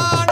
on.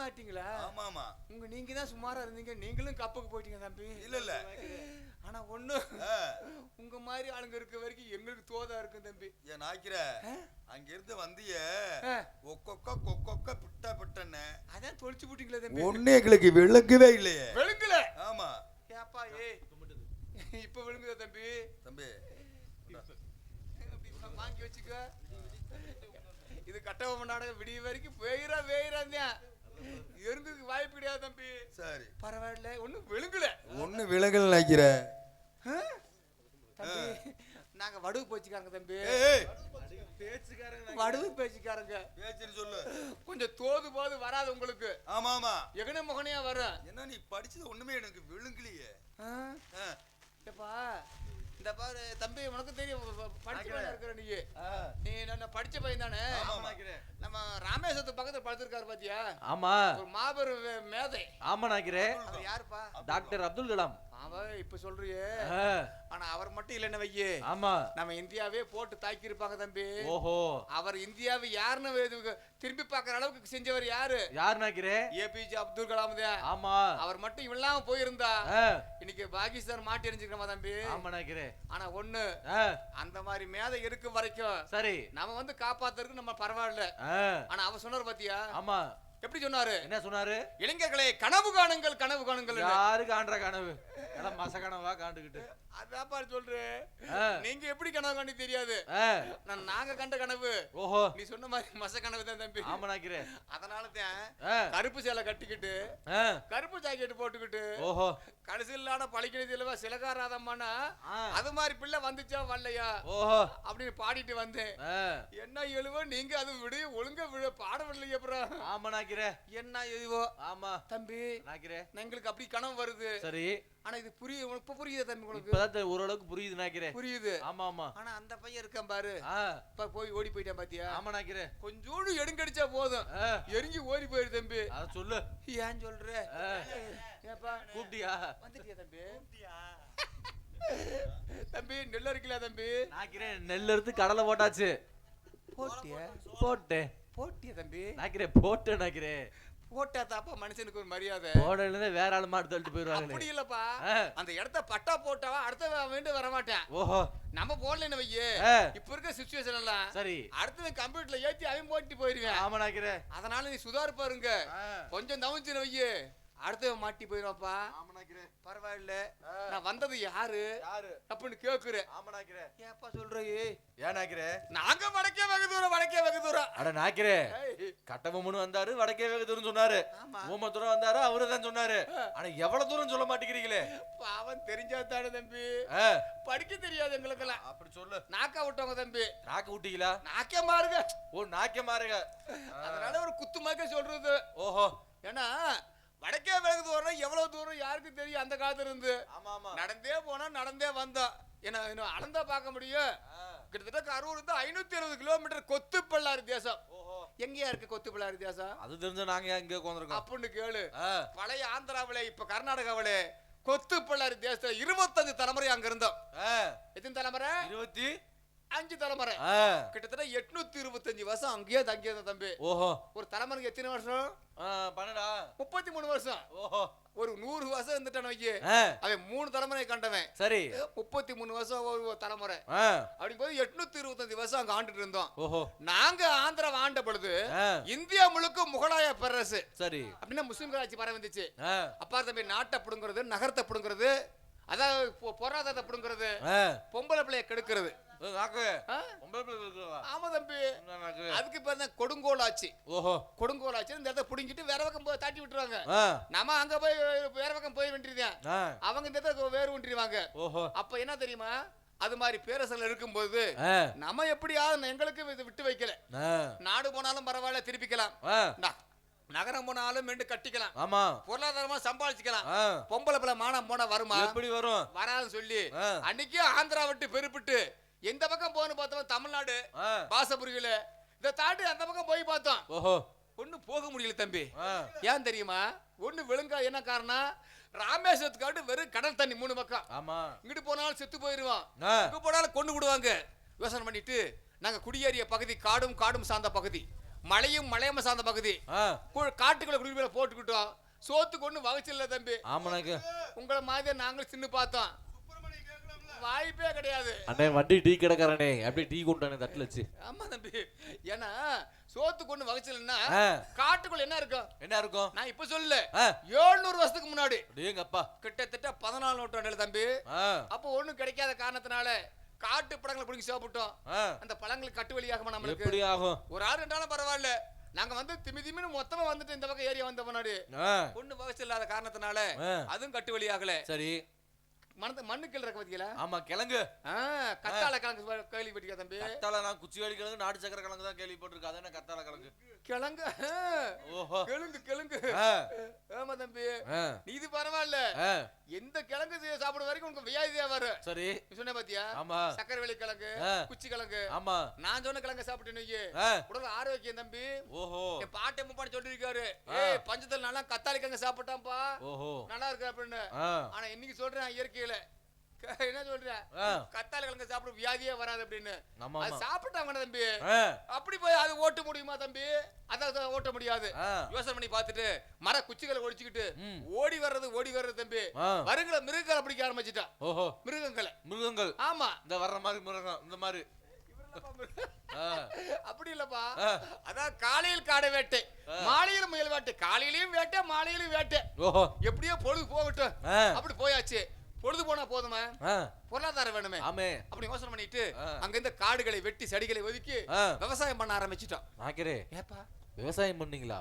மாட்டீங்களா? ஆமா ஆமா உங்க நீங்க தான் சுமாரா இருந்தீங்க. நீங்களும் கப்புக்கு போயிட்டீங்க தம்பி. இல்ல இல்ல. ஆனா ஒண்ணு உங்க மாதிரி ஆளுங்க இருக்க வரைக்கும் எங்களுக்கு தோதா இருக்கும் தம்பி. ஏன் நாய்க்கிற அங்க இருந்து வந்திய. ஒக்கொக்க கொக்கொக்க பிட்ட பிட்டன்னு. அதான் தொளிச்சு பிடிக்கல தம்பி. ஒண்ணு எங்களுக்கு விளங்கவே இல்லையே. விழுங்கல ஆமா. ஏப்பா ஏய் இப்ப விழுங்குதா தம்பி? தம்பி வாங்கி வச்சுக்க. இது கட்டபொம்ம நாடகம் விடிய வரைக்கும் வேகிறா வேகிறாந்தான் எறும்புக்கு வாய்ப்பு கிடையாது தம்பி? சரி. பரவாயில்ல ஒண்ணும் விழுங்கல. நாய்க்கிற ஆ? தம்பி நாங்க வடுவு போச்சுக்காரங்க தம்பி. வடுவு பேச்சுக்காரங்க. பேச்சுன்னு சொல்லு. கொஞ்சம் தோது போது வராது உங்களுக்கு. ஆமா ஆமா. எகன முகனையா வரும் என்ன நீ படிச்சது ஒண்ணுமே எனக்கு விழுங்கலையே. ஏப்பா இந்த பாரு தம்பி உனக்கு தெரியும். படிச்ச இருக்கிற நீ. நீ நான் படிச்ச பையன் தானே. நம்ம ராமேஸ்வரத்து பக்கத்துல படுத்திருக்காரு பாத்தியா? ஆமா. ஒரு மாபெரும் மேதை. ஆமா நாக்கிறே அவர் யாருப்பா? டாக்டர் அப்துல் கலாம். அவன் இப்ப சொல்றியே. ஆனா அவர் மட்டும் இல்லைன்னு வையே. ஆமா. நம்ம இந்தியாவே போட்டு தாக்கி இருப்பாங்க தம்பி. ஓஹோ. அவர் இந்தியாவை யாருன்னு திரும்பி பார்க்கற அளவுக்கு செஞ்சவர் யாரு? யார் நாக்கிறே ஏபிஜே அப்துல் கலாம் தான் ஆமா. அவர் மட்டும் இல்லாம போயிருந்தா இன்னைக்கு பாகிஸ்தான் மாட்டி எரிஞ்சுக்கிறோமா தம்பி? ஆமா நாக்கிறே ஆனா ஒண்ணு அந்த மாதிரி மேதை இருக்கும் வரைக்கும் சரி. நம்ம வந்து காப்பாத்துறதுக்கு நம்ம பரவாயில்ல. ஆனா அவர் சொன்னார் பாத்தியா? ஆமா. எப்படி சொன்னாரு? என்ன சொன்னாரு? இளைஞர்களே கனவு காணுங்கள் கனவு காணுங்கள் யாரு காண்ற கனவு? எல்லாம் மச கனவா காண்டுகிட்டு. அதாப்பா சொல்றேன் ஆ, நீங்க எப்படி கனவு காண்டி தெரியாது? நான் நாங்க கண்ட கனவு. ஓஹோ. நீ சொன்ன மாதிரி மச கனவு தான் தம்பி. ஆமா நாக்கிறே அதனால தான் கருப்பு சேலை கட்டிக்கிட்டு கருப்பு ஜாக்கெட் போட்டுக்கிட்டு ஓஹோ. கடைசியிலான பழிக்கிறது இல்லவா? சிலகாராதம்மானா? அது மாதிரி பிள்ளை வந்துச்சா வரலையா? ஓஹோ. அப்படின்னு பாடிட்டு வந்தேன். என்ன எழுவோ நீங்க அது விடு ஒழுங்கா விட பாட விடலையே அப்புறம். ஆமா நாக்கிறே என்ன எழுவோ ஆமா. தம்பி நாக்கிறே எங்களுக்கு அப்படி கனவு வருது. சரி. ஆனா இது புரியுது உனக்கு இப்ப புரியுதா தம்பி உனக்கு இப்பதான் ஓரளவுக்கு புரியுது நாக்கிறே புரியுது. ஆமா ஆமா. ஆனா அந்த பையன் இருக்கான் பாரு. இப்ப போய் ஓடி போயிட்டான் பாத்தியா? ஆமா நாக்கிறே கொஞ்சோண்டு எடுங்கடிச்சா போதும். எரிஞ்சு ஓடி போயிரு தம்பி. அத சொல்லு. ஏன் சொல்ற. ஏப்பா? கூப்பிட்டியா? வந்துட்டியா தம்பி? தம்பி நெல் அரிக்கல தம்பி? நாக்கிறேன் நெல் எடுத்து கடலை போட்டாச்சு. போட்டியா? போட்டேன். போட்டியா தம்பி? நாக்கிறேன் போட்டேன் நாக்கிறேன் போட்டா தாப்பா மனுஷனுக்கு ஒரு மரியாதை. போடல வேற ஆள் மாட்டு தள்ளிட்டு அப்படி போயிருவாங்களே இல்லப்பா. அந்த இடத்த பட்டா போட்டாவா அடுத்த வேண்டு வர மாட்டேன் ஓஹோ. நம்ம போடலன்னு வையே. இப்ப இருக்க சுச்சுவேஷன் எல்லாம் சரி. அடுத்தது கம்ப்யூட்டர்ல ஏத்தி அவன் போட்டு போயிருவேன். ஆமா நாக்கிறேன் அதனால நீ சுதார் பாருங்க கொஞ்சம் தவிச்சுன வையே. அடுத்தவன் மாட்டி நாக்கிறேன் பரவாயில்ல. நான் வந்தது யாரு? யாரு? அப்படின்னு கேக்குறேன். ஏப்பா சொல்றே ஏன் நாக்கிறேன் நாங்க வடக்கே வெகு தூரம் வடக்கே வெகு தூரம். அட நாக்கிறேன் ஏய், கட்டபொம்மனு வந்தாரு வடக்கே வெகு தூரம் சொன்னாரு. ஆமா. ஊமத்துரம் வந்தாரு அவரு தான் சொன்னாரு ஆனா எவ்வளவு தூரம் சொல்ல மாட்டேங்கிறீங்களே? பாவம் தெரிஞ்சாதானே தம்பி. ஆ, படிக்க தெரியாது எங்களுக்கெல்லாம். அப்படி சொல்லு. நாக்கா விட்டவங்க தம்பி. நாக்கு விட்டீங்களா? நாக்கே மாறுங்க ஓ நாக்கே மாறுங்க அதனால ஒரு குத்துமாக்க சொல்றது. ஓஹோ. ஏன்னா வடக்கே வெகு தூரம் எவ்வளவு தூரம் யாருக்கு தெரியும் அந்த காலத்துல இருந்து நடந்தே போனா நடந்தே வந்தோம் ஏன்னா இன்னும் அளந்தா பார்க்க முடியும். கிட்டத்தட்ட கரூர் இருந்து ஐநூத்தி அறுபது கிலோமீட்டர் கொத்துப்பள்ளாரி தேசம் ஓஹோ. எங்கேயா இருக்கு கொத்துப்பள்ளாரி தேசம் அது தெரிஞ்ச நாங்க இங்க உட்காந்துருக்கோம் அப்படின்னு கேளு. பழைய ஆந்திராவில இப்ப கர்நாடகாவில கொத்துப்பள்ளாரி தேசத்துல இருபத்தஞ்சு தலைமுறை அங்க இருந்தோம். எத்தனை தலைமுறை? இருபத்தி அஞ்சு தலைமுறை. கிட்டத்தட்ட எட்நூத்தி இருபத்தஞ்சு வருஷம் அங்கேயே தங்கி இருந்த தம்பி. ஓஹோ. ஒரு தலைமுறைக்கு எத்தனை வருஷம்? ஆ, பன்னெண்டா? முப்பத்தி மூணு வருஷம். ஓஹோ. ஒரு நூறு வருஷம் இருந்துட்டான் வைக்க அவன் மூணு தலைமுறை கண்டவன். சரி. முப்பத்தி மூணு வருஷம் ஒரு தலைமுறை. ஆ, அப்படிங்கும்போது எட்நூத்தி இருபத்தஞ்சு வருஷம் அங்க ஆண்டுட்டு இருந்தோம். ஓஹோ. நாங்க ஆந்திராவை ஆண்ட பொழுது இந்தியா முழுக்க முகலாய பேரரசு. சரி. அப்படின்னா முஸ்லிம்கள் ஆட்சி பரவி வந்துச்சு ஆ, அப்பா தம்பி நாட்டை பிடுங்கிறது நகரத்தை பிடுங்கிறது அதாவது பொருளாதாரத்தை பிடுங்கிறது பொம்பளை பிள்ளைய கெடுக்கிறது. நாக்கு. ஆ? பொம்பளை பிள்ளை இருக்குவா? ஆமா தம்பி. அதுக்கு பேர் தான் கொடுங்கோல் ஆட்சி ஓஹோ. கொடுங்கோல் ஆட்சி இந்த இடத்த பிடுங்கிட்டு வேற பக்கம் போய் தாட்டி விட்டுருவாங்க. நம்ம அங்க போய் வேற பக்கம் போய் வேண்டியதுதான் ஆ, அவங்க இந்த இடத்த வேறு ஒன்றிடுவாங்க ஓஹோ. அப்ப என்ன தெரியுமா? அது மாதிரி பேரரசர்கள் இருக்கும்போது நம்ம எப்படியாவது எங்களுக்கு விட்டு வைக்கல. நாடு போனாலும் பரவாயில்ல திருப்பிக்கலாம். நகரம் போனாலும் மீண்டும் கட்டிக்கலாம். ஆமா. பொருளாதாரமா சம்பாதிச்சுக்கலாம். பொம்பளை பிள்ளை மானம் போனா வருமா? எப்படி வரும்? வராதுன்னு சொல்லி அன்னைக்கே ஆந்திரா விட்டு பெருப்பிட்டு எந்த பக்கம் போகணும் பார்த்தோம் தமிழ்நாடு பாசபுரியில இதை தாண்டி அந்த பக்கம் போய் பார்த்தோம். ஓஹோ. ஒன்னும் போக முடியல தம்பி. ஏன் தெரியுமா? ஒண்ணு விழுங்கா என்ன காரணம் ராமேஸ்வரத்துக்காட்டு வெறும் கடல் தண்ணி மூணு பக்கம். ஆமா. இங்கிட்டு போனாலும் செத்து போயிருவான் ஆ, எங்க போனாலும் கொண்டு விடுவாங்க. யோசனை பண்ணிட்டு நாங்க குடியேறிய பகுதி காடும் காடும் சார்ந்த பகுதி. மலையும் மலையம சார்ந்த பகுதி. காட்டுக்குள்ள குடிமையில போட்டுக்கிட்டோம். சோத்துக்கு ஒண்ணு வகைச்சில்ல தம்பி. ஆமா நாக்கு உங்களை மாதிரி நாங்களும் சின்ன பார்த்தோம். வாய்ப்பே கிடையாது. அண்ணே வண்டி டீ கிடக்காரனே அப்படியே டீ கொண்டானே தட்டுல வச்சு. ஆமா தம்பி. ஏன்னா சோத்துக்கு ஒண்ணு வகைச்சில்லைன்னா ஆ, காட்டுக்குள்ள என்ன இருக்கும்? என்ன இருக்கும்? நான் இப்ப சொல்லல. ஆ, ஏழ்நூறு வருஷத்துக்கு முன்னாடி. டேங்கப்பா கிட்டத்தட்ட பதினாலு நூற்றாண்டுல தம்பி. அப்போ ஒண்ணும் கிடைக்காத காரணத்தினால காட்டு பழங்களை பிடிங்கி சாப்பிட்டோம் அந்த பழங்களுக்கு கட்டு வழியாகுமா நம்மளுக்கு? எப்படி ஆகும்? ஒரு ஆள் ரெண்டாலும் பரவாயில்ல. நாங்க வந்து திமி திமின்னு மொத்தமா வந்துட்டு இந்த பக்கம் ஏரியா வந்த முன்னாடி. ஒண்ணு வகை இல்லாத காரணத்தினால அதுவும் கட்டு வழியாகல சரி. மனத்து மண்ணுக்கள் இருக்க பாத்தீங்களா ஆமா கிழங்கு. ஆ, கத்தாழை கிழங்கு கேள்விப்பட்டிருக்கா தம்பி? கத்தாழை நான் குச்சி வேலி கிழங்கு நாட்டு சக்கரை கிழங்கு தான் கேள்விப்பட்டிருக்கேன் அது என்ன கத்தாழை கிழங்கு? கிழங்கு ஓஹோ. கிழங்கு கிழங்கு. ஆமா தம்பி. இது பரவாயில்ல. எந்த கிழங்கு சாப்பிடுற வரைக்கும் உனக்கு வியாதியா வரும். சரி. சொன்ன பாத்தியா? ஆமா. சக்கரை வெள்ளி கிழங்கு. குச்சி கிழங்கு. ஆமா. நான் சொன்ன கிழங்கு சாப்பிட்டு உடல் ஆரோக்கியம் தம்பி. ஓஹோ. என் பாட்டை முப்பாடி சொல்லிருக்காரு. ஏய் பஞ்சத்தில் நல்லா கத்தாழி கிழங்கு சாப்பிட்டான்ப்பா. ஓஹோ. நல்லா இருக்கு அப்படின்னு ஆனா இன்னைக்கு சொல்றேன் இயற்கையில க- என்ன சொல்றேன் ஆ, கத்தாழை கிழங்கு சாப்பிட வியாதியே வராது அப்படின்னு. அது சாப்பிட்டாங்க தம்பி. அப்படி போய் அது ஓட்ட முடியுமா தம்பி? அதை ஓட்ட முடியாது. யோசனை பண்ணி பார்த்துட்டு மர குச்சிகளை ஒடிச்சுக்கிட்டு ம், ஓடி வர்றது ஓடி வர்றது தம்பி. ஆ, வருங்களை மிருகங்களை பிடிக்க ஆரம்பிச்சிட்டான். ஓஹோ. மிருகங்களை. மிருகங்கள். ஆமா. இந்த வர்ற மாதிரி மிருகம் இந்த மாதிரி. அப்படி இல்லப்பா. அதான் காலையில் காடை வேட்டை. மாலையில் முயல் வேட்டை. காலையிலயும் வேட்டை மாலையிலும் வேட்டை. எப்படியோ பொழுது போகட்டும். அப்படி போயாச்சு. பொழுது போனா போதுமா? பொருளாதாரம் வேணுமே. ஆமே. அப்படி யோசனை பண்ணிட்டு. அங்க இந்த காடுகளை வெட்டி செடிகளை ஒதுக்கி விவசாயம் பண்ண ஆரம்பிச்சிட்டோம் நாக்கிறே ஏப்பா? விவசாயம் பண்ணீங்களா?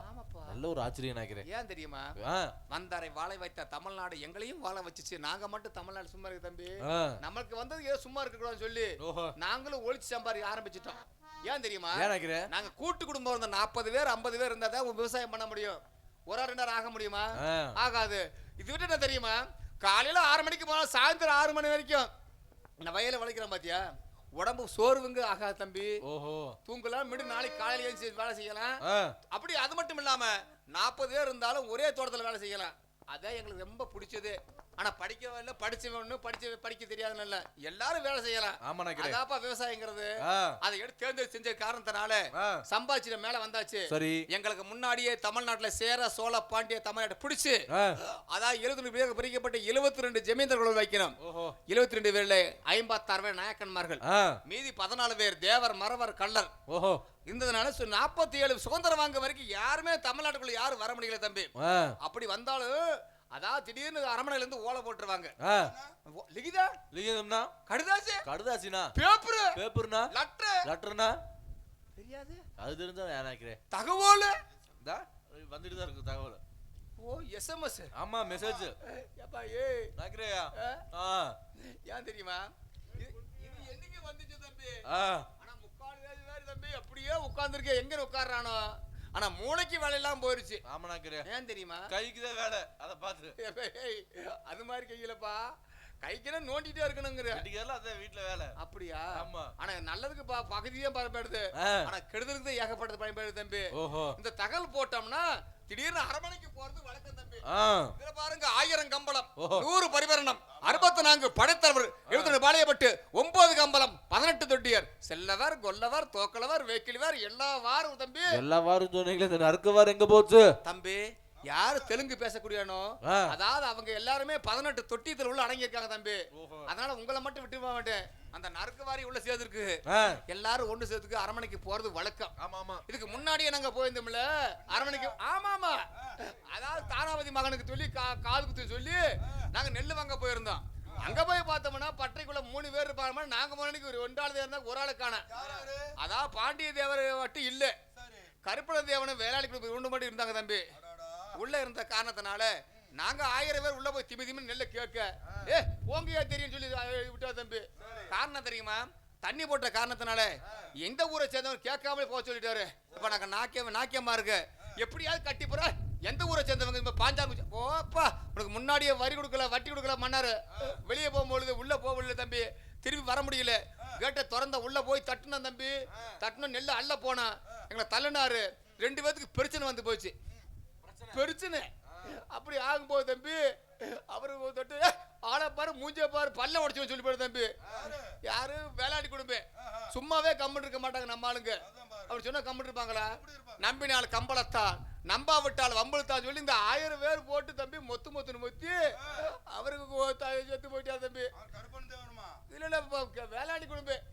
நல்ல ஒரு ஆச்சரியம் நாக்கிறே ஏன் தெரியுமா? வந்தாரை வாழ வைத்த தமிழ்நாடு எங்களையும் வாழ வச்சுச்சு. நாங்க மட்டும் தமிழ்நாடு சும்மா இருக்கு தம்பி. ஆ, நம்மளுக்கு வந்தது ஏதோ சும்மா இருக்க கூடாதுன்னு சொல்லி நாங்களும் ஒழிச்சு சம்பாதிக்க ஆரம்பிச்சிட்டோம். ஏன் தெரியுமா? நாங்க கூட்டு குடும்பம் இருந்த நாற்பது பேர் ஐம்பது பேர் இருந்தா தான் விவசாயம் பண்ண முடியும். ஒரு ஆள் ரெண்டு ஆள் ஆக முடியுமா? ஆகாது. இது விட்டு என்ன தெரியுமா? காலையில ஆறு மணிக்கு போனா சாயந்தரம் ஆறு மணி வரைக்கும். இந்த வயல வளைக்கிறோம் பாத்தியா? உடம்பு சோர்வுங்க ஆகாது தம்பி. ஓஹோ. தூங்கலாம் மீண்டும் நாளைக்கு காலையில எழுந்து வேலை செய்யலாம். அப்படி அது மட்டும் இல்லாம நாற்பது பேர் இருந்தாலும் ஒரே தோட்டத்துல வேலை செய்யலாம். அதான் எங்களுக்கு ரொம்ப பிடிச்சது. ஆனா படிக்க இல்லை படிச்சவன் படிச்ச படிக்க தெரியாதுன்னு இல்ல. எல்லாரும் வேலை செய்யலாம். ஆமா அதாப்பா விவசாயங்கிறது. அதை எடுத்து தேர்ந்தெடுத்து செஞ்ச காரணத்தினால ஆ, சம்பாதிச்சிட மேல வந்தாச்சு. சரி. எங்களுக்கு முன்னாடியே தமிழ்நாட்டுல சேர சோழ பாண்டிய தமிழ்நாட்டை பிடிச்சு அதாவது எழுபத்தி பேருக்கு பிரிக்கப்பட்ட எழுபத்தி ரெண்டு ஜமீன்தார்கள் வைக்கணும். எழுபத்தி ரெண்டு பேர்ல ஐம்பத்தாறு பேர் நாயக்கன்மார்கள். மீதி பதினாலு பேர் தேவர் மறவர் கள்ளர். ஓஹோ. இருந்ததுனால நாற்பத்தி ஏழு சுதந்திரம் வாங்க வரைக்கும் யாருமே தமிழ்நாட்டுக்குள்ள யாரும் வர முடியல தம்பி. அப்படி வந்தாலும் அதாவது திடீர்னு அரமனையில இருந்து ஓலை போட்டுருவாங்க. லிகிதா? லிங்கம்னா கடுதாசி? கடுதாசினா? பேப்பர்? பேப்பர்னா? லெட்டர்? லெட்டர்னா? தெரியாது. அது தெரிஞ்சா நான் நினைக்கிறேன்? தகவல்? இந்தா வந்துட்டு தான் இருக்கு தகவல். ஓ எஸ்எம்எஸ் ஆமா மெசேஜ் ஏப்பா ஏய். நினைக்கிறியா ஆ, ஏன் தெரியுமா? இது என்னைக்கு வந்துச்சு தம்பி? ஆ. ஆனா முக்கால் வேலை வேறு தம்பி. அப்படியே உட்கார்ந்துருக்கேன் எங்க உட்கார்றானோ? ஆனா மூளைக்கு வேலையெல்லாம் போயிருச்சு. ஆமா நினைக்கிறேன் ஏன் தெரியுமா? கைக்கு தான் வேலை அதை பார்த்து அது மாதிரி கையிலப்பா. கைக்குன்னா நோண்டிட்டே இருக்கணுங்கிற. வெட்டிக்கிறதுல அதான் வீட்டுல வேலை. அப்படியா? ஆமா. ஆனா நல்லதுக்கு பா பகுதியே பயன்படுது. ஆனா கெடுதலுக்கு தான் ஏகப்பட்டது பயன்படுது தம்பி. இந்த தகவல் போட்டோம்னா திடீர்னு அரமனைக்கு போறது வழக்கம் தம்பி. இதுல பாருங்க ஆயிரம் கம்பளம். நூறு பரிவரணம் அறுபத்தி நான்கு படைத்தலைவர் எழுபத்தி ரெண்டு பாளையப்பட்டு ஒன்பது கம்பளம். பதினெட்டு தொட்டியர். செல்லவர் கொல்லவர் தோக்கலவர் வேக்கிலிவர் எல்லா வாரும் தம்பி. எல்லா வாரம் சொன்னீங்களே இந்த நறுக்கு வாரம் எங்க போச்சு? தம்பி யாரு தெலுங்கு பேசக்கூடியானோ. அதாவது அவங்க எல்லாருமே பதினெட்டு தொட்டியத்தில் உள்ள அடங்கியிருக்காங்க தம்பி. ஓஹோ. அதனால உங்களை மட்டும் விட்டு போக மாட்டேன். அந்த நறுக்கு வாரி உள்ள சேர்ந்துருக்கு. ஆ. எல்லாரும் ஒண்ணு சேர்த்துக்கு அரமனைக்கு போறது வழக்கம். ஆமா ஆமா. இதுக்கு முன்னாடியே நாங்க போயிருந்தோம்ல அரமனைக்கு ஆமா ஆமா. அதாவது தானாவதி மகனுக்கு சொல்லி காது குத்து சொல்லி நாங்க நெல்லு வாங்க போயிருந்தோம். அங்க போய் பார்த்தோம்னா பட்டைக்குள்ள மூணு பேர் இருப்பாங்க. நாங்க மணிக்கு ஒரு ஒன்றாள் இருந்தா ஒரு ஆளு காண அதான் பாண்டிய தேவர் மட்டும் இல்ல. கருப்பண தேவனும் வேளாளி குழு மட்டும் இருந்தாங்க தம்பி. உள்ள இருந்த காரணத்தினால நாங்க ஆயிரம் பேர் உள்ள போய் திமி திமி நெல்ல கேட்க. ஏ போங்கியா தெரியும் சொல்லி விட்டா தம்பி. காரணம் தெரியுமா? தண்ணி போட்ட காரணத்தினால எந்த ஊரை சேர்ந்தவன் கேட்காமலே போக சொல்லிட்டாரு. இப்ப நாங்க நாக்கிய நாக்கியமா இருக்கு. எப்படியாவது கட்டி போற எந்த ஊரை சேர்ந்தவங்க? இப்ப பாஞ்சாங்க ஓப்பா உனக்கு முன்னாடியே வரி கொடுக்கல வட்டி கொடுக்கல மன்னாரு. வெளியே போகும்பொழுது உள்ள போக முடியல தம்பி. திரும்பி வர முடியல. கேட்டை திறந்த உள்ள போய் தட்டுனோம் தம்பி. தட்டுனோம் நெல்லை அள்ள போனா எங்களை தள்ளினாரு. ரெண்டு பேத்துக்கு பிரச்சனை வந்து போச்சு. பிரச்சனை அப்படி ஆகும்போது தம்பி அவரு தொட்டு ஆளை பாரு மூஞ்ச பாரு பல்ல உடச்சு சொல்லி போயிரு தம்பி. யாரு? வேளாடி குடும்பம் சும்மாவே கம்பன் இருக்க மாட்டாங்க நம்ம ஆளுங்க. அப்படி சொன்னா கம்பன் இருப்பாங்களா? நம்பினால் கம்பளத்தான் நம்பாவிட்டால் வம்பளத்தான் சொல்லி இந்த ஆயிரம் பேர் போட்டு தம்பி மொத்து மொத்துன்னு மொத்தி அவருக்கு செத்து போயிட்டார் தம்பி. இல்ல இல்ல இப்ப வேளாண்டி குடும்பம்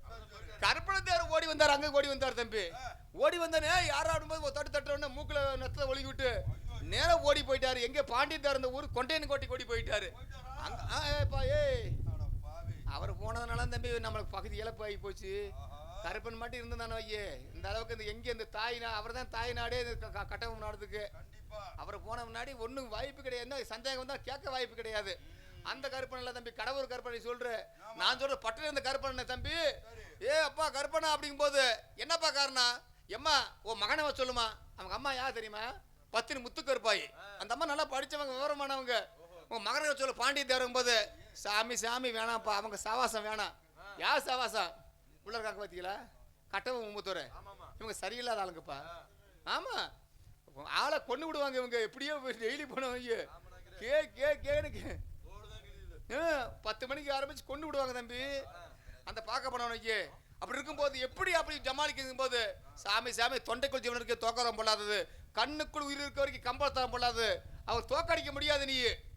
கருப்பண தேவர் ஓடி வந்தார் அங்க ஓடி வந்தார் தம்பி. ஓடி வந்தானே யாராடும் ஆடும்போது ஒரு தட்டு தட்டுறோன்னு மூக்குல நெத்துல ஒழுங்கி விட்டு நேரம் ஓடி போயிட்டாரு. எங்க பாண்டியத்தார் இந்த ஊர்? கொண்டையன் கோட்டை ஓடி போயிட்டாரு. அங்க ஆ, ஏப்பா ஏய் அவர் போனதுனால தம்பி நம்மளுக்கு பகுதி இழப்பு ஆகி போச்சு. கருப்பன் மட்டும் இருந்திருந்தானே ஐயே? இந்த அளவுக்கு இந்த எங்கே இந்த தாய் நா அவர் தான் தாய் நாடே இந்த க- நாடுறதுக்கு அவர் போன முன்னாடி ஒன்றும் வாய்ப்பு கிடையாது. என்ன சந்தேகம் வந்தால் கேட்க வாய்ப்பு கிடையாது. அந்த கருப்பனில் தம்பி கடவுள் கருப்பனை சொல்ற. நான் சொல்ற பட்டில இருந்த கருப்பன் தம்பி? ஏ அப்பா கருப்பனா அப்படிங்கும்போது என்னப்பா காரணம்? எம்மா உன் மகனவ சொல்லுமா. அவங்க அம்மா யார் தெரியுமா? பத்தினி முத்துக்கருப்பாய். அந்த அம்மா நல்லா படிச்சவங்க விவரமானவங்க. உங்க மகனை வர சொல்ல பாண்டிய தேரும் போது சாமி சாமி வேணாம்ப்பா. அவங்க சாவாசம் வேணாம். யார் சாவாசம்? உள்ள இருக்காங்க பாத்தீங்களா? கட்டவும் முத்தூர் இவங்க சரியில்லாத ஆளுங்கப்பா. ஆமா. ஆளை கொண்டு விடுவாங்க இவங்க. எப்படியோ டெய்லி போனவங்க. கே கே கேன்னு கே- ஆ, பத்து மணிக்கு ஆரம்பிச்சு கொண்டு விடுவாங்க தம்பி. அந்த பார்க்க போனவனுக்கு. அப்படி இருக்கும்போது எப்படி அப்படி ஜமாளிக்கும் போது சாமி சாமி தொண்டைக்குள் ஜீவன் இருக்க தோக்கரம் பொல்லாதது. கண்ணுக்குள் உயிர் இருக்க வரைக்கும் கம்பளத்தரம் பொல்லாது. அவர் தோக்கடிக்க முடியாது நீ.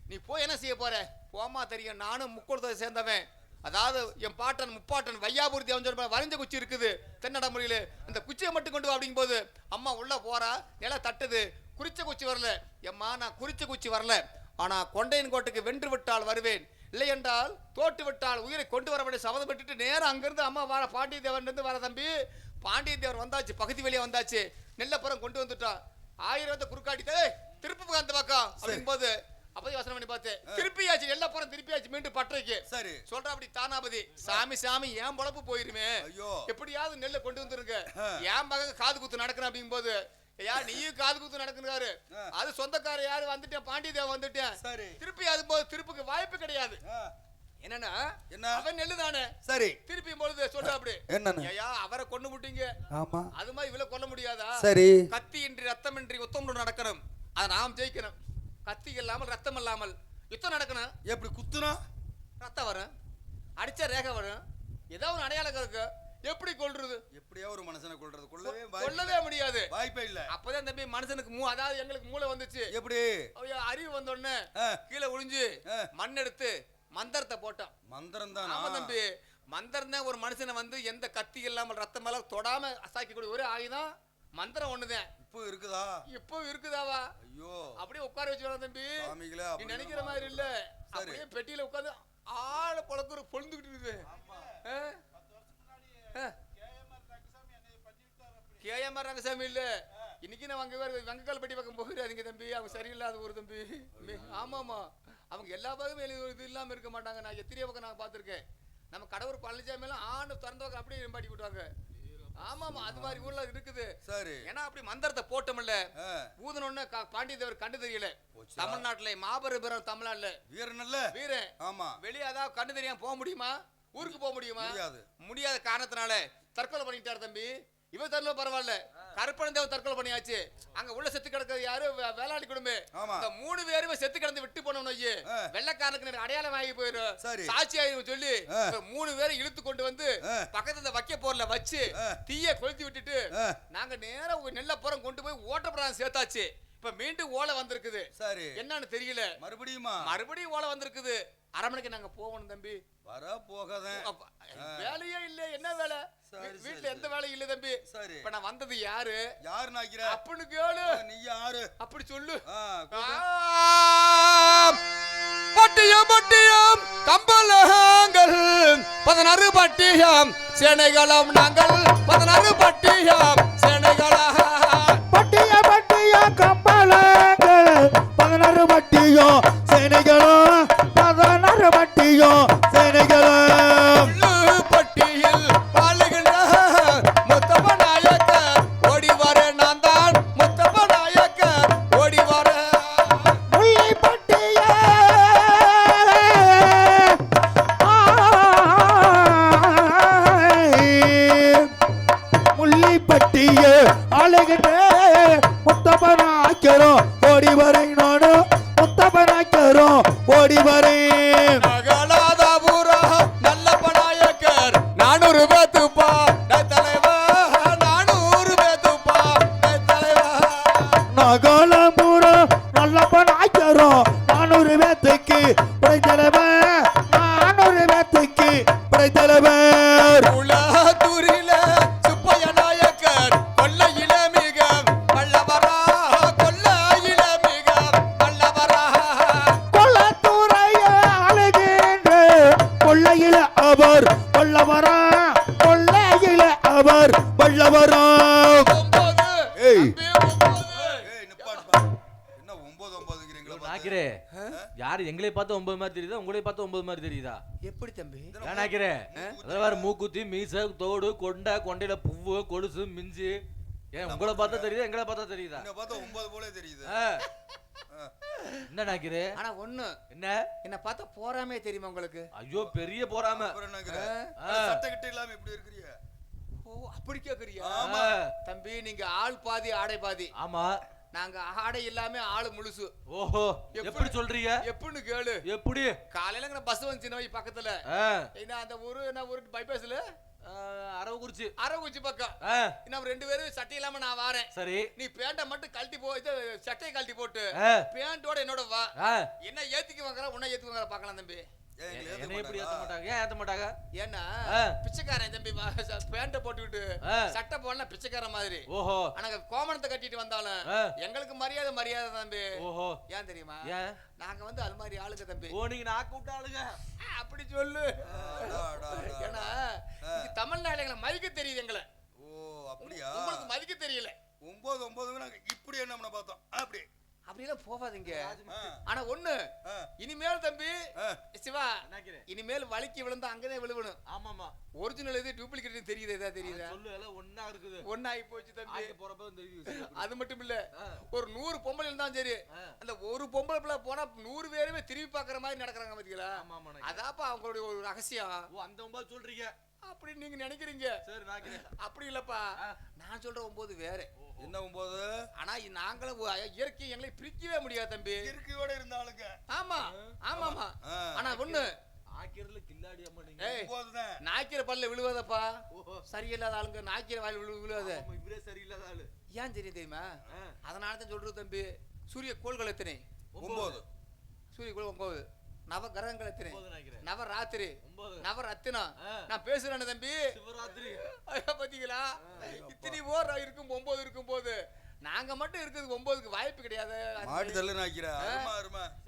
நீ போய் என்ன செய்ய போற? போமா தெரியும். நானும் முக்குளத்தை சேர்ந்தவன். அதாவது என் பாட்டன் முப்பாட்டன் வையாபூர்த்தி அவன் வரைஞ்ச குச்சி இருக்குது. தென்னட முறையில. அந்த குச்சியை மட்டும் கொண்டு வா அப்படிங்கும்போது அம்மா உள்ளே போறா. நில தட்டுது. குறிச்ச குச்சி வரல. எம்மா நான் குறிச்ச குச்சி வரல. ஆனால் கொண்டையன் கோட்டுக்கு வென்று விட்டால் வருவேன். இல்லை என்றால் தோட்டு விட்டால் உயிரை கொண்டு வர வேண்டிய சபதம் விட்டுட்டு நேரம் அங்கேருந்து அம்மா வர பாண்டிய தேவன் இருந்து வர தம்பி. பாண்டிய தேவர் வந்தாச்சு. பகுதி வெளியே வந்தாச்சு. நெல்லப்புறம் கொண்டு வந்துட்டான் ஆயிரத்தை குறுக்காட்டிட்டு திருப்பி அந்த பக்கம் அப்படிங்கும்போது அப்போது யோசனை பண்ணி பார்த்தேன் திருப்பியாச்சு நெல்லப்புறம் திருப்பியாச்சு மீண்டும் பட்டறைக்கு. சரி. சொல்ற அப்படி தானாபதி சாமி சாமி ஏன் பொழப்பு போயிருமே. ஐயோ. எப்படியாவது நெல்லை கொண்டு வந்துருங்க. என் மகன் காது குத்து நடக்கணும் அப்படிங்கும்போது ஐயா நீயும் காது குத்து நடக்குறாரு. அது சொந்தக்கார யாரு? வந்துட்டேன் பாண்டியதேவன் வந்துட்டேன். சரி. திருப்பி அது போது திருப்புக்கு வாய்ப்பு கிடையாது. என்னன்னா என்ன? அவன் நெல்லு தானே சரி. திருப்பி பொழுது சொல்ற அப்படி. என்னன்னு? ஐயா அவரை கொண்டு விட்டீங்க. ஆமா. அது மாதிரி இவ்வளவு கொல்ல முடியாதா? சரி. கத்தி இன்றி ரத்தம் இன்றி யுத்தம் நடக்கணும். அதை நாம் ஜெயிக்கணும். கத்தி இல்லாமல் ரத்தம் இல்லாமல். யுத்தம் நடக்கணும். எப்படி குத்துனா? ரத்தம் வரும். அடிச்ச ரேகை வரும். ஏதோ ஒரு அடையாளம் இருக்கு. எப்படி கொல்றது? எப்படியா ஒரு மனுஷனை கொல்றது? கொல்லவே வாய்ப்பு கொல்லவே முடியாது. வாய்ப்பே இல்ல. அப்பதான் தம்பி மனுஷனுக்கு மூ அதாவது எங்களுக்கு மூளை வந்துச்சு. எப்படி? அறிவு வந்த உடனே ஆ, கீழே ஒளிஞ்சு. மண் எடுத்து மந்திரத்தை போட்டோம். மந்திரம் தானா ஆமா தம்பி. மந்திரம் தான் ஒரு மனுஷனை வந்து எந்த கத்தி இல்லாமல் ரத்தம் எல்லாம் தொடாம அசாக்கக்கூடிய ஒரே ஆயுதம் மந்திரம் ஒண்ணுதான். இப்போ இருக்குதா? இப்போ இருக்குதாவா? ஐயோ. அப்படியே உட்கார வச்சுக்கலாம் தம்பி. நீ நினைக்கிற மாதிரி இல்ல. அப்படியே பெட்டியில உட்காந்து ஆள பழக்குற பொழுதுகிட்டு இருக்குது. ஆ? ஆ. கேஎம் ரங்கசாமி இல்ல. இன்னைக்கு நான் அங்க வேற வெங்கக்கால்பட்டி பக்கம் போகிறாருங்க தம்பி. அவங்க சரியில்லாத ஒரு தம்பி. ஆமாமா. அவங்க எல்லா பக்கமும் வெளி- இது இல்லாம இருக்க மாட்டாங்க. நான் எத்தனையோ பக்கம் நான் பார்த்திருக்கேன். நம்ம கடவுள் பழனிசாமி எல்லாம் ஆண்டு திறந்த பக்கம் அப்படியே நிப்பாட்டி விட்டுவாங்க ஆமாமா அது மாதிரி ஊர்ல இருக்குது. சரி. ஏன்னா அப்படி மந்திரத்தை போட்டோம்ல. ஊதனொன்னு பாண்டியதேவர் கண்டு தெரியல? தமிழ்நாட்டுல மாபெரும் பேரம் தமிழ்நாட்டுல. வீரன் இல்ல? வீரன். ஆமா. வெளியே அதாவது கண்டு தெரியாம போக முடியுமா? ஊருக்கு போக முடியுமா? முடியாது. முடியாத காரணத்தினால தற்கொலை பண்ணிட்டார் தம்பி. இவன் தற்கொலை பரவாயில்ல. கருப்பணன் தேவன் தற்கொலை பண்ணியாச்சு. அங்க உள்ள செத்து கிடக்கிறது யாரு? வேளாண்டி குடும்பம். இந்த மூணு பேருமே செத்து கிடந்து விட்டு போனோம் ஐயே. வெள்ளக்காரனுக்கு அடையாளம் வாங்கி போயிடும். சாட்சி ஆயிரும் சொல்லி மூணு பேரை இழுத்து கொண்டு வந்து. பக்கத்துல இந்த வைக்க போர்ல வச்சு. தீய கொளுத்தி விட்டுட்டு நாங்க நேரா ஒரு நெல்லப்புறம் கொண்டு போய் ஓட்டப்புறம் சேர்த்தாச்சு. இப்ப மீண்டும் ஓலை வந்திருக்குது. சரி. என்னன்னு தெரியல. மறுபடியுமா? மறுபடியும் ஓலை வந்திருக்குது. அரமனைக்கு நாங்க போகணும் தம்பி. வர போகாதேன் அப்ப, வேலையே இல்ல என்ன வேலை? வீட்டுல. எந்த வேலையும் இல்ல தம்பி. சரி. இப்ப நான் வந்தது யாரு? யாரு நாய்க்கிற அப்படின்னு கேளு. நீ யாரு? அப்படி சொல்லு. பட்டியம் பட்டியம் கம்பளங்கள். பதினாறு பட்டியம் சேனைகளம் நாங்கள். பதினாறு பட்டியம் சேனைகளம் பட்டிய பட்டிய கம்பளங்கள் பார்த்து ஒன்பது மாதிரி தெரியுதா? எப்படி தம்பி? ஏன் நாய்க்கிறே அதான் வேற மூக்குத்தி மீசை தோடு கொண்டை கொண்டையில பூவு கொலுசு மிஞ்சி. ஏன் உங்களை பார்த்தா தெரியுதா? எங்களை பார்த்தா தெரியுதா? பார்த்தா ஒன்பது போல தெரியுது. என்ன நாய்க்கிறே ஆனா ஒண்ணு. என்ன? என்ன பார்த்தா போறாமே தெரியுமா உங்களுக்கு? ஐயோ பெரிய போறாம. அப்புறம் என்னங்கிற ஆ. சட்டை கிட்ட இல்லாம இப்படி இருக்கிறீங்க ஓ அப்படி கேக்குறியா? ஆமா. தம்பி நீங்க ஆள் பாதி ஆடை பாதி. ஆமா. நாங்க ஆடை இல்லாம ஆளு முழுசு. ஓஹோ எப்படி? சொல்றீங்க? எப்படின்னு கேளு. எப்படி? காலையில பஸ் வந்துச்சு நோய் பக்கத்துல. என்ன அந்த ஊரு என்ன ஊரு பைபாஸ்ல அரவக்குறிச்சி. அரகுச்சி பக்கம். இன்னும் ரெண்டு பேரும் சட்டை இல்லாம நான் வாரேன். சரி. நீ பேண்ட மட்டும் கழட்டி போ இது சட்டையை கழட்டி போட்டு. பேண்டோட என்னோட வா. என்ன ஏத்திக்கு வாங்குறா உன்ன ஏத்துக்கு வாங்குறா பார்க்கலாம் தம்பி. என்னை எப்படி ஏத்த? மாட்டாங்க? ஏன் ஏத்த மாட்டாங்க? ஏன்னா. பிச்சைக்காரன் தம்பி பேண்ட போட்டுக்கிட்டு. சட்டை போடல பிச்சைக்காரன் மாதிரி. ஓஹோ. ஆனா கோமணத்தை கட்டிட்டு வந்தாலும். எங்களுக்கு மரியாதை மரியாதை தம்பி. ஓஹோ. ஏன் தெரியுமா? நாங்க வந்து அது மாதிரி ஆளுங்க தம்பி. ஓ நீங்க நாக்கு விட்ட ஆளுங்க அப்படி சொல்லு. ஏன்னா தமிழ்நாடு எங்களை மதிக்க தெரியுது எங்களை. ஓ அப்படியா? உங்களுக்கு மதிக்க தெரியல. ஒன்பது ஒன்பதுங்க நாங்க இப்படி என்ன பார்த்தோம்? அப்படி. அப்படிலாம் போகாதீங்க. ஆனா ஒண்ணு இனிமேல் தம்பி. சிவா இனிமேல் வலிக்கு விழுந்தா அங்கதான் விழுவணும். ஆமாமா ஒரிஜினல் இது டூப்ளிகேட் தெரியுது இதா தெரியுதா? சொல்லு எல்லாம் ஒண்ணா இருக்குது. ஒன்னாகி போச்சு தம்பி. போறப்ப தெரியுது அது மட்டும் இல்ல. ஒரு நூறு பொம்பளை இருந்தாலும் சரி. அந்த ஒரு பொம்பளை பிள்ளை போனா நூறு பேருமே திரும்பி பாக்குற மாதிரி நடக்கிறாங்க பாத்தீங்களா? ஆமா ஆமா நினைக்கிறேன். அதாப்பா அவங்களுடைய ஒரு ரகசியம். ஓ அந்த சொல்றீங்க? அப்படி நீங்க நினைக்கிறீங்க? சரி அப்படி இல்லப்பா. நான் சொல்ற ஒன்பது வேற. என்ன ஒன்பது ஆனா நாங்களும் இயற்கை எங்களை பிரிக்கவே முடியாது தம்பி. இருக்கையோட இருந்த ஆளுங்க ஆமா ஆமாமா ஆ. ஆனா ஒண்ணு. ஆக்கிறதுல கில்லாடி அம்மா நாய்க்கிற பல்ல விழுவதப்பா. சரியில்லாத ஆளுங்க நாய்க்கிற வாயில் விழு விழுவாத. ஆமா, இவரே சரியில்லாத ஆளு. ஏன் தெரியும் தெரியுமா. அதனால தான் சொல்றது தம்பி சூரிய கோள்கள் எத்தனை? ஒன்பது சூரிய கோள் ஒன்பது நவ கிரகங்கள் எத்தனை ஒன்பது நினைக்கிறேன். நவ ராத்திரி ஒன்பது. நவ ரத்தினம் ஆ. நான் பேசுறேன்னு தம்பி. சிவராத்திரி. ஐயா, பாத்தீங்களா? இத்தனை ஓர் இருக்கும் ஒன்பது இருக்கும் போது நாங்க மட்டும் இருக்கிறதுக்கு ஒன்பதுக்கு வாய்ப்பு கிடையாது. மாட்டு தள்ளு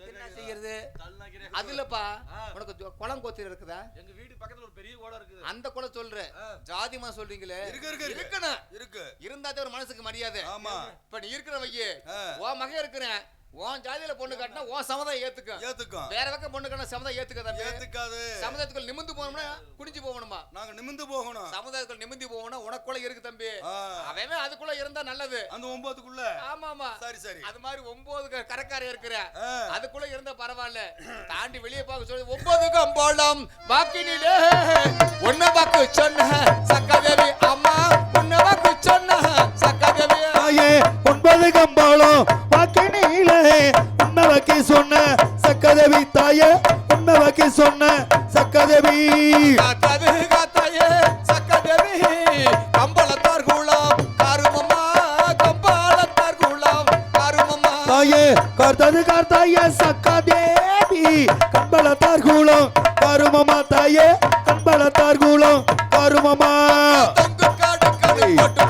என்ன செய்யறது? தள்ளுனாக்கிறேன். அது இல்லப்பா ஆ. உனக்கு குளம் கோத்திர இருக்குதா? எங்க வீட்டு பக்கத்துல ஒரு பெரிய கோலம் இருக்குது. அந்த குளம் சொல்ற. ஜாதிமா சொல்றீங்களே? இருக்கு இருக்கு இருக்கு. இருக்கணும். இருக்கு. இருந்தாதான் ஒரு மனசுக்கு மரியாதை. ஆமா. இப்ப நீ இருக்கிற வையே. உன் மகன் இருக்கிறேன். உன் ஜாதியில பொண்ணு காட்டினா உன் சமுதாயம் ஏத்துக்கும். ஏத்துக்கும். வேற பக்கம் பொண்ணு காட்டினா சமுதாயம் ஏத்துக்க தம்பி. ஏத்துக்காது. சமுதாயத்துக்குள்ள நிமிந்து போகணும்னா குடிஞ்சு போகணுமா? நாங்க நிமிந்து போகணும். சமுதாயத்துக்குள்ள நிமிந்து போகணும்னா உனக்குள்ள இருக்கு தம்பி. அவன் அதுக்குள்ள இருந்தா நல்லது. அந்த ஒன்பதுக்குள்ள ஆமா ஆமா சரி சரி. அது மாதிரி ஒன்பது கரக்கார இருக்கிற. அதுக்குள்ள இருந்தா பரவாயில்ல. தாண்டி வெளியே பார்க்க சொல்லி ஒன்பது கம்போளம் வாக்கினிலே. உன்ன வாக்கு சொன்ன சக்கதேவி அம்மா உன்ன வாக்கு சொன்ன சக்கதேவி தாயே ஒன்பது கம்பாளம் உன்னவக்கி சொன்ன சக்கதவி தாயே உன்னவக்கி சொன்ன சக்கதவி காத்தாயே சக்கதேவி கம்பளத்தார் குளம் கருமம்மா கம்பளத்தார் குளம் கருமம்மா. தாயே கார்த்தது கார்த்தாய சக்கதேவி கண்பலத்தார் கூலம் கருமமா தாயே கண்பலத்தார் கூலம் கருமமா தொங்கு காடு கடு போட்டு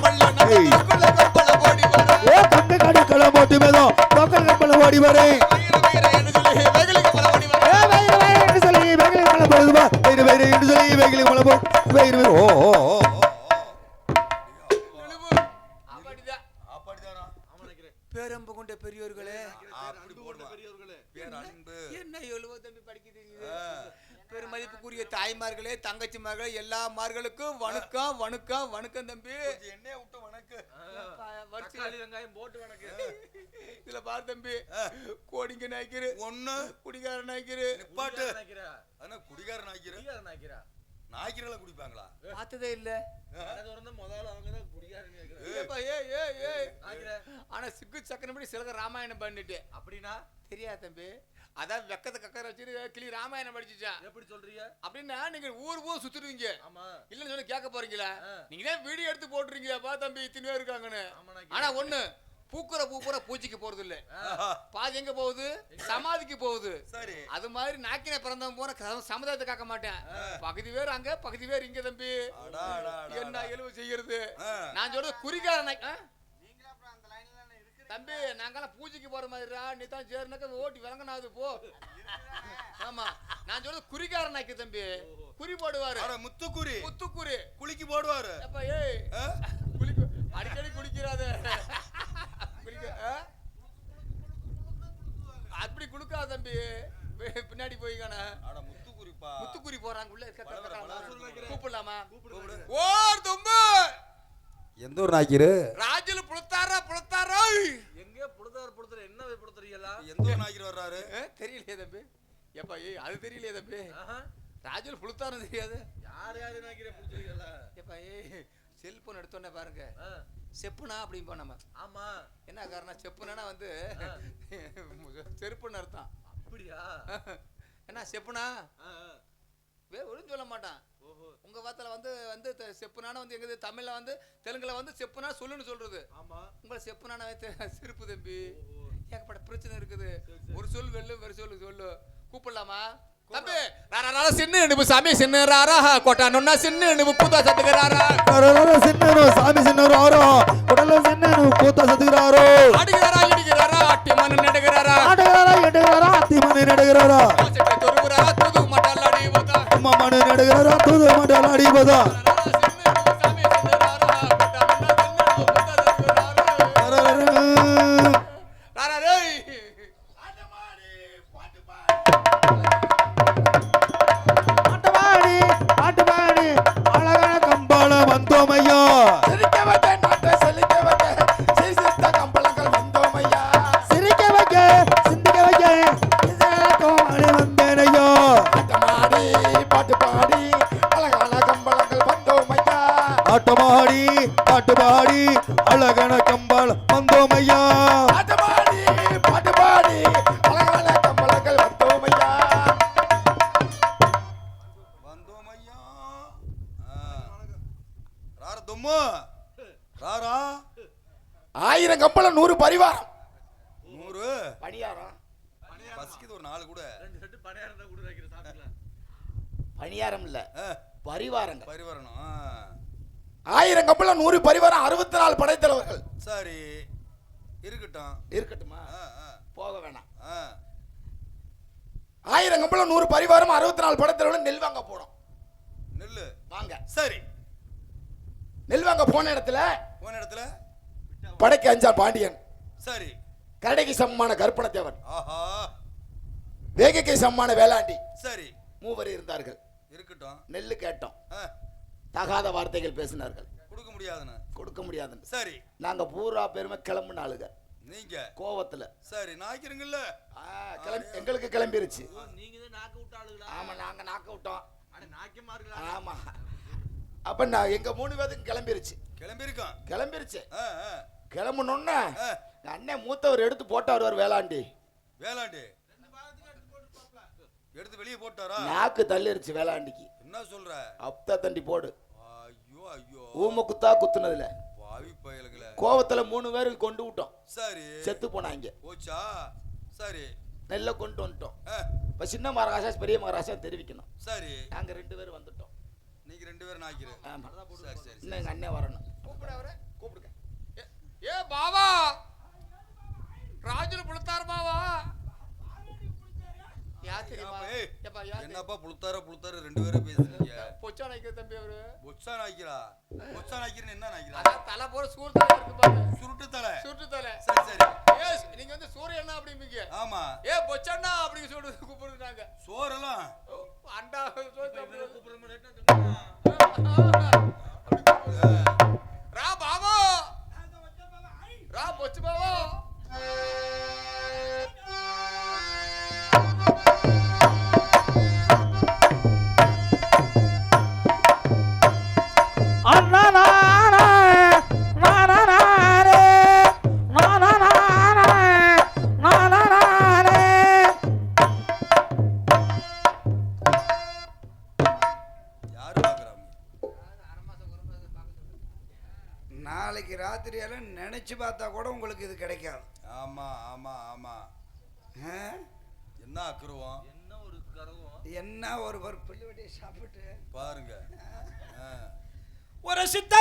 பெருமதிப்புக்குரிய தாய்மார்களே தங்கச்சிமார்களே எல்லா மார்களுக்கும் வணக்கம் வணக்கம் வணக்கம் தம்பி. எண்ணெயை விட்டு வணக்கு. அப்பா, வரிசையில- தக்காளி வெங்காயம் போட்டு வணக்கு. இதுல பாரு தம்பி. கோடிங்க நாய்க்கிரு ஒண்ணு. குடிகார நாய்க்கிரு நாய்க்கிறா. ஆனா குடிகார நாய்க்கிற. குடிகார நாய்க்கிறா. நாய்க்கிறல குடிப்பாங்களா? பார்த்ததே இல்ல. ஆனா சிக்கு சக்கரப்படி சிலக ராமாயணம் பண்ணிட்டு. அப்படின்னா? தெரியாது தம்பி? அதான் வெக்கத்தை கக்கற வச்சுட்டு கிளி ராமாயணம் படிச்சுச்சான் எப்படி சொல்றீங்க? அப்படின்னா நீங்க ஊர் ஊர் சுத்துருவீங்க ஆமா. இல்லன்னு சொல்லி கேட்க போறீங்களா. நீங்க தான் வீடியோ எடுத்து போட்டுறீங்களா தம்பி இத்தனை பேர் இருக்காங்கன்னு. ஆனா ஒண்ணு பூக்குற பூ பூரா பூச்சிக்கு போறது இல்ல. பாதி எங்க போகுது? சமாதிக்கு போகுது. சரி. அது மாதிரி நாக்கின பிறந்தவன் போற சமுதாயத்தை காக்க மாட்டேன். பகுதி பேர் அங்க பகுதி பேர் இங்க தம்பி. என்ன. எழுவு செய்யறது. நான் சொல்றது குறிகார? தம்பி நாங்கெல்லாம் பூஜைக்கு போற மாதிரிடா. நீ தான் சேர்னாக்க ஓட்டி விளங்கனாது போ. ஆமா. நான் சொல்றது குறிகார நாய்க்கு தம்பி. குறி போடுவாரு. அட முத்துக்குரி முத்துக்குறி. குளிக்கு போடுவாரு. அப்ப ஏய்? குளிக்க அடிக்கடி குளிக்கிறாத. குளிக்க? அப்படி குளுக்காத தம்பி. பின்னாடி போய் காண. அட முத்துக்குரிப்பா முத்துக்குறி போறாங்க உள்ள இருக்க. கூப்பிடலாமா? கூப்பிடு. ஓர் தும்பு. எந்த ஒரு நாய்க்கிரு ராஜுல புளுத்தாரா புளுத்தாரா எங்க புடுதார் புடுத்துற என்ன புடுத்துறீங்களா எந்த ஒரு நாய்க்கிரு வர்றாரு? தெரியலையே தம்பி. எப்பா ஏய் அது தெரியலையே தம்பி. ராஜுல புளுத்தாரம் தெரியாது. யார் யாரு நாய்க்கிறே புடுத்துறீங்களா எப்பா ஏய் செல்போன் எடுத்தோன்னே பாருங்க. ஆ, செப்புனா அப்படிம்போம் நம்ம. ஆமா. என்ன காரணம்? செப்புனா வந்து செருப்புன்னு அர்த்தம். அப்படியா? என்ன செப்புனா ஆ, ஆ. வே ஒழுங்கு சொல்ல மாட்டான். ஓஹோ உங்க வார்த்தையில வந்து வந்து செப்புனான வந்து எங்க தமிழ்ல வந்து தெலுங்குல வந்து செப்புனா சொல்லுன்னு சொல்றது. ஆமா. உங்களை செப்புனான சிரிப்பு தம்பி. ஏகப்பட்ட பிரச்சனை இருக்குது. ஒரு சொல் வெல்லு வேறு சொல்லு சொல்லு. கூப்பிடலாமா? தம்பி ராரா ராரா சின்ன நிபு சாமி சின்ன ராரா கொட்டா நொன்னா சின்ன நிபு கூத்தா சத்துக்கு ராரா கரகர சின்னரு சாமி சின்னரு ஆரோ குடல சின்னரு கூத்த சத்துக்கிறாரோ அடிக்கிறாரா இடிக்கிறாரா அட்டி மண்ணு நடுகிறாரா ஆடுகிறாரா தொருகுறாரா துது போதா அம்மா மண்டல அடிபதா? சரி இருக்கட்டும். இருக்கட்டுமா? போக வேணாம். ஆயிரம் கம்பளம் நூறு பரிவாரம் அறுபத்தி நாலு படத்தில் நெல் வாங்க போனோம். நெல்லு? வாங்க. சரி. நெல் வாங்க போன இடத்துல போன இடத்துல? படைக்கு அஞ்சான் பாண்டியன். சரி. கடைக்கு சமமான கருப்பணத்தேவன் ஆஹா. வேகைக்கு சமமான வேளாண்டி. சரி. மூவர் இருந்தார்கள். இருக்கட்டும். நெல்லு கேட்டோம். தகாத வார்த்தைகள் பேசினார்கள். கொடுக்க முடியாதுன்னு கொடுக்க முடியாதுன்னு. சரி. நாங்க பூரா பெருமை கிளம்புன ஆளுங்க. நீங்க. கோவத்துல. சரி நாய்க்கிறீங்கல்ல? எங்களுக்கு கிளம்பிருச்சு. நீங்க தான் நாக்கு விட்ட ஆளுங்களா ஆமா நாங்க நாக்க விட்டோம். அட நாக்கியமா இருக்கலாம் ஆமா. அப்ப நான் எங்க மூணு பேருக்கு கிளம்பிருச்சு. கிளம்பியிருக்கான் கிளம்பிருச்சு. ஆ, ஆ, கிளம்பணுன்னா ஆ. எங்க அண்ணன் மூத்தவர் எடுத்து போட்டா வருவார் வேளாண்டி. வேளாண்டி. எடுத்து வெளியே போட்டாரா? நாக்கு தள்ளிருச்சு வேளாண்டிக்கு. என்ன சொல்ற? அப்தா தண்டி போடு. ஊம குத்தா குத்துனதுல கோவத்துல மூணு பேருக்கு கொண்டு விட்டோம். சரி. செத்து போனாங்க போச்சா? சரி. நெல்லை கொண்டு வந்துட்டோம். இப்ப சின்ன மகாராஜா பெரிய மகாராஜா தெரிவிக்கணும். சரி. நாங்க ரெண்டு பேரும் வந்துட்டோம். நீங்க ரெண்டு பேரும் நாய்க்கிரு ஆமா. சரி சரி. இன்னும் அண்ணன் வரணும். கூப்பிட அவரை. கூப்பிடுங்க. ஏ- ஏ பாவா. ராஜுல புளுத்தார் பாவா யார் தெரியுமா ஆமா, ஏய். ஏப்பா யார் தெரியுமா? என்னப்பா புளுத்தார புளுத்தார ரெண்டு பேரும் பேசுறீங்க? பொச்சா நிக்கிற தம்பி அவரு. பொச்சா நாய்க்கிறா பொச்சா நாய்க்கிறன்னு என்ன நாய்க்கிறா தலை போற சூர் தலை இருக்கு பாரு. சுருட்டு தலை. சுருட்டு தலை. சரி சரி. ஏ நீங்க வந்து சூரியனா அப்படிம்பீங்க? ஆமா. ஏ பொச்சண்ணா அப்படி சொல்லி கூப்பிடுறாங்க. சோறெல்லாம்? அண்டா சோறு. ஆ. ஒரு சித்தமானே சீலி போயோ